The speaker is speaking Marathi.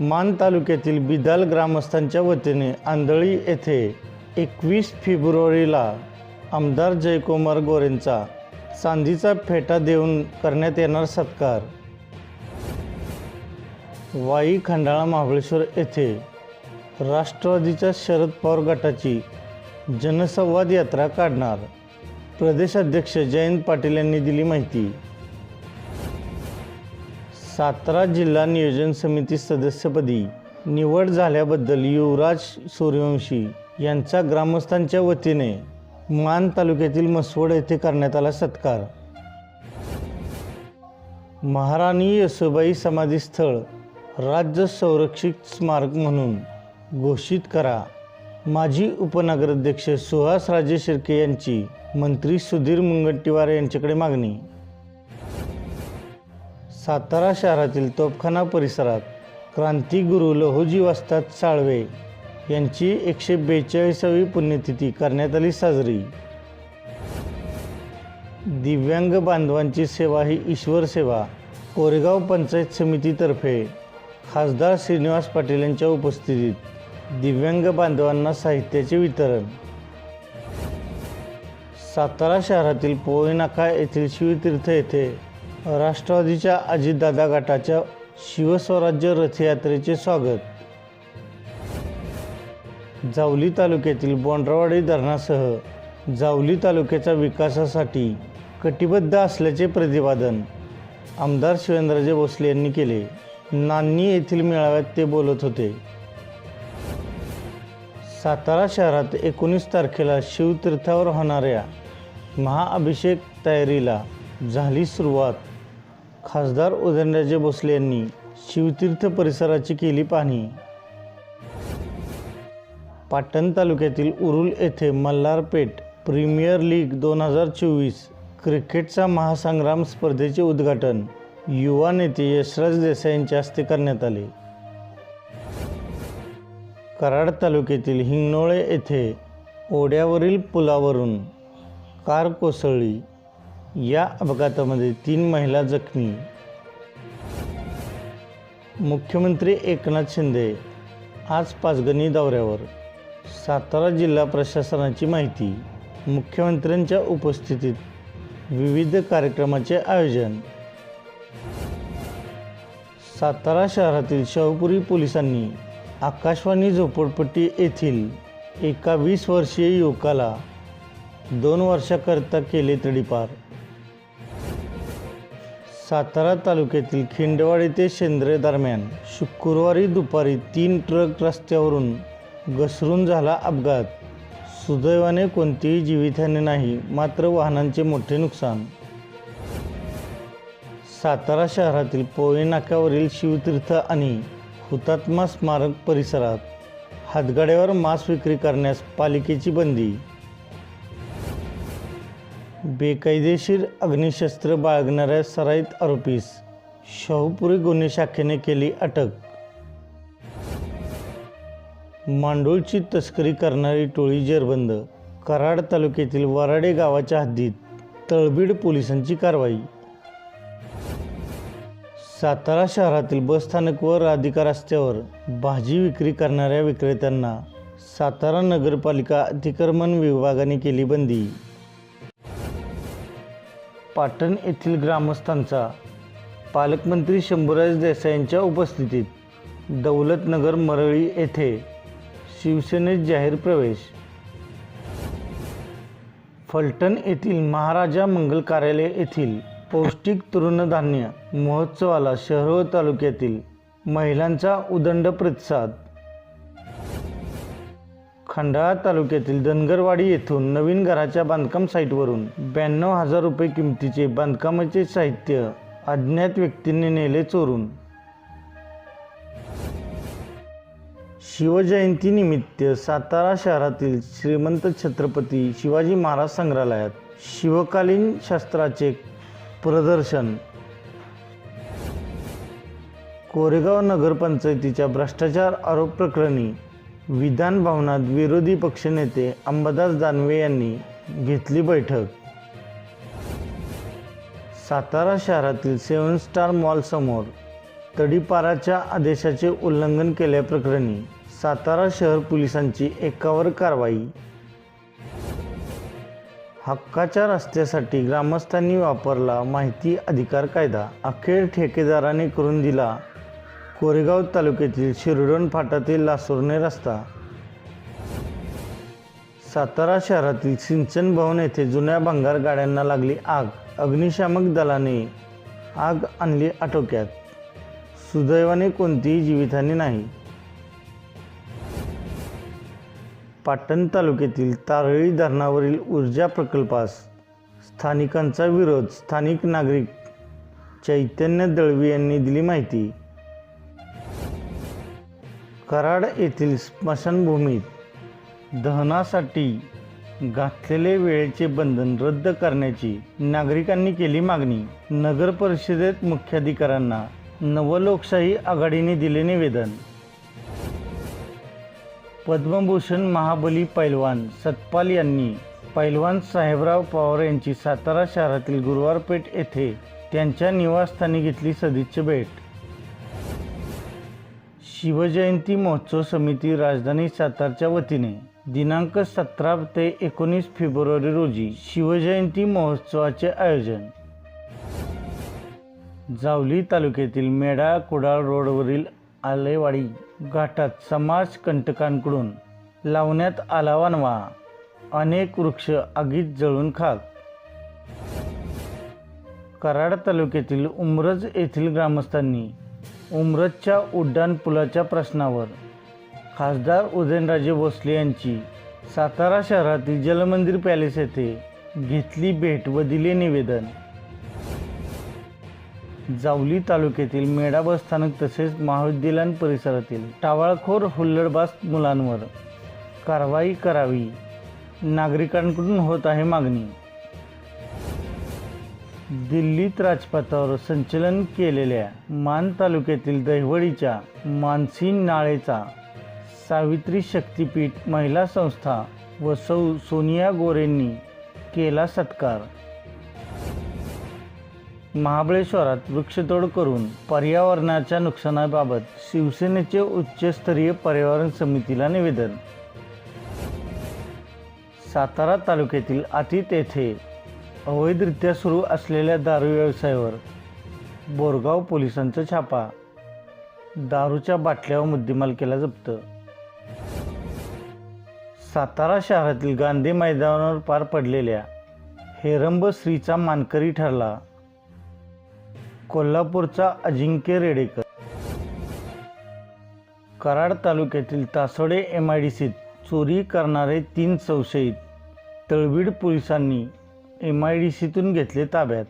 मान तालुक्यातील बिदाल ग्रामस्थांच्या वतीने आंधळी येथे एकवीस फेब्रुवारीला आमदार जयकुमार गोरेंचा चांदीचा फेटा देऊन करण्यात येणार सत्कार. वाई खंडाळा महाबळेश्वर येथे राष्ट्रवादीच्या शरद पवार गटाची जनसंवाद यात्रा काढणार. प्रदेशाध्यक्ष जयंत पाटील यांनी दिली माहिती. सातारा जिल्हा नियोजन समिती सदस्यपदी निवड झाल्याबद्दल युवराज सूर्यवंशी यांचा ग्रामस्थांच्या वतीने मान तालुक्यातील मसवड येथे करण्यात आला सत्कार. महाराणी यसोबाई समाधीस्थळ राज्य संरक्षित स्मारक म्हणून घोषित करा. माजी उपनगराध्यक्ष सुहास राजे शिर्के यांची मंत्री सुधीर मुनगंटीवार यांच्याकडे मागणी. सातारा शहरातील तोपखाना परिसरात क्रांतिगुरू लहोजी वस्ताद साळवे. यांची एकशे बेचाळीसावी पुण्यतिथी करण्यात आली साजरी. दिव्यांग बांधवांची सेवा ही ईश्वर सेवा कोरेगाव पंचायत समितीतर्फे. खासदार श्रीनिवास पाटील यांच्या उपस्थितीत दिव्यांग बांधवांना साहित्याचे वितरण. सातारा शहरातील पोळीनाका येथील शिवतीर्थ येथे राष्ट्रवादीच्या अजितदादा गटाच्या शिवस्वराज्य रथयात्रेचे स्वागत. जावली तालुक्यातील बोंड्रावाडी धरणासह जावली तालुक्याच्या विकासासाठी कटिबद्ध असल्याचे प्रतिपादन आमदार शिवेंद्रजे भोसले यांनी केले. नान्नी येथील मेळाव्यात ते बोलत होते. सातारा शहरात एकोणीस तारखेला शिवतीर्थावर होणाऱ्या महाअभिषेक तयारीला झाली सुरुवात. खासदार उदयनराजे भोसले यांनी शिवतीर्थ परिसराची केली पाहणी. पाटण तालुक्यातील उरुल येथे मल्हारपेठ प्रीमियर लीग दोन हजार चोवीस क्रिकेटचा महासंग्राम स्पर्धेचे उद्घाटन युवा नेते यशराज देसाई यांच्या हस्ते करण्यात आले. कराड तालुक्यातील हिंगणोळे येथे ओढ्यावरील पुलावरून कार कोसळली. या अपघातामध्ये तीन महिला जखमी. मुख्यमंत्री एकनाथ शिंदे आज पाचगणी दौऱ्यावर. सातारा जिल्हा प्रशासनाची माहिती. मुख्यमंत्र्यांच्या उपस्थितीत विविध कार्यक्रमाचे आयोजन. सातारा शहरातील शाहूपुरी पोलिसांनी आकाशवाणी झोपडपट्टी येथील एका वीस वर्षीय युवकाला दोन वर्षाकरता केले तडीपार. सातारा तालुक्यातील खिंडवाडी ते शेंद्रे दरम्यान शुक्रवारी दुपारी तीन ट्रक रस्त्यावरून घसरून झाला अपघात. सुदैवाने कोणतीही जीवितहानी नाही मात्र वाहनांचे मोठे नुकसान. सातारा शहरातील पोळे नाक्यावरील शिवतीर्थ आणि हुतात्मा स्मारक परिसरात हातगाड्यावर मांस विक्री करण्यास पालिकेची बंदी. बेकायदेशीर अग्निशस्त्र बाळगणाऱ्या सराईत आरोपीस शाहूपुरी गुन्हे शाखेने केली अटक. मांडूळची तस्करी करणारी टोळी जेरबंद. कराड तालुक्यातील वराडे गावाच्या हद्दीत तळबीड पोलिसांची कारवाई. सातारा शहरातील बसस्थानक व राधिका रस्त्यावर भाजी विक्री करणाऱ्या विक्रेत्यांना सातारा नगरपालिका अतिक्रमण विभागाने केली बंदी. पाटण येथील ग्रामस्थांचा. पालकमंत्री शंभूराज देसाईंच्या उपस्थितीत दौलतनगर मरळी येथे शिवसेनेत जाहीर प्रवेश. फलटण येथील महाराजा मंगल कार्यालय येथील पौष्टिक तृणधान्य महोत्सवाला शहरोळ तालुक्यातील महिलांचा उदंड प्रतिसाद खंडाळा तालुक्यातील धनगरवाडी येथून नवीन घराच्या बांधकाम साईटवरून ब्याण्णव हजार रुपये किमतीचे बांधकामाचे साहित्य अज्ञात व्यक्तींनी नेले चोरून. शिवजयंतीनिमित्त सातारा शहरातील श्रीमंत छत्रपती शिवाजी महाराज संग्रहालयात शिवकालीन शास्त्राचे प्रदर्शन. कोरेगाव नगरपंचायतीच्या भ्रष्टाचार आरोप प्रकरणी विधान भवनात विरोधी पक्षनेते अंबादास दानवे यांनी घेतली बैठक. सातारा शहरातील सेवन स्टार मॉलसमोर तडीपाराच्या आदेशाचे उल्लंघन केल्याप्रकरणी सातारा शहर पोलिसांची एकावर कारवाई. हक्काच्या रस्त्यासाठी ग्रामस्थांनी वापरला माहिती अधिकार कायदा अखेर ठेकेदाराने करून दिला कोरेगाव तालुक्यातील शिरडोन फाटातील लासुर्णे रस्ता. सातारा शहरातील सिंचन भवन येथे जुन्या भंगार गाड्यांना लागली आग. अग्निशामक दलाने आग आणली आटोक्यात. सुदैवाने कोणतीही जीवितहानी नाही. पाटण तालुक्यातील तारळी धरणावरील ऊर्जा प्रकल्पास स्थानिकांचा विरोध स्थानिक नागरिक चैतन्य दळवी यांनी दिली माहिती. कराड येथील स्मशानभूमीत दहनासाठी घातलेले वेळेचे बंधन रद्द करण्याची नागरिकांनी केली मागणी. नगर परिषदेत मुख्याधिकाऱ्यांना नवलोकशाही आघाडीने दिले निवेदन. पद्मभूषण महाबली पैलवान सतपाल यांनी पैलवान साहेबराव पवार यांची सातारा शहरातील गुरुवारपेठ येथे त्यांच्या निवासस्थानी घेतली सदिच्छा भेट. शिवजयंती महोत्सव समिती राजधानी सातारच्या वतीने दिनांक सतरा ते एकोणीस फेब्रुवारी रोजी शिवजयंती महोत्सवाचे आयोजन. जावली तालुक्यातील मेढा कुडाळ रोडवरील आलेवाडी घाटात समाज कंटकांकडून लावण्यात आला वनवा अनेक वृक्ष आगीत जळून खाक. कराड तालुक्यातील उमरज येथील ग्रामस्थांनी उमरतच्या उड्डाणपुलाच्या प्रश्नावर. खासदार उदयनराजे भोसले यांची सातारा शहरातील जलमंदिर पॅलेस येथे घेतली भेट व दिले निवेदन. जावली तालुक्यातील मेढा बस स्थानक तसेच महाविद्यालयीन परिसरातील टावाळखोर हुल्लडबाज मुलांवर कारवाई करावी. नागरिकांकडून होत आहे मागणी. दिल्लीत राजपथावर संचलन केलेल्या मान तालुक्यातील दहिवडीच्या मानसी नाळेचा सावित्री शक्तीपीठ महिला संस्था व सौ सोनिया गोरेंनी केला सत्कार. महाबळेश्वरात वृक्षतोड करून पर्यावरणाच्या नुकसानाबाबत शिवसेनेचे उच्चस्तरीय पर्यावरण समितीला निवेदन. सातारा तालुक्यातील आतीत येथे अवैधरित्या सुरू असलेल्या दारू व्यवसायावर बोरगाव पोलिसांचा छापा. दारूच्या बाटल्यावर मुद्देमाल केला जप्त. सातारा शहरातील गांधी मैदानावर पार पडलेल्या हेरंब श्रीचा मानकरी ठरला. कोल्हापूरचा अजिंक्य रेडेकर. कराड तालुक्यातील तासोडे एम आय डी सीत चोरी करणारे तीन संशयित तळवीड पोलिसांनी एम आय डी सीतून घेतले ताब्यात.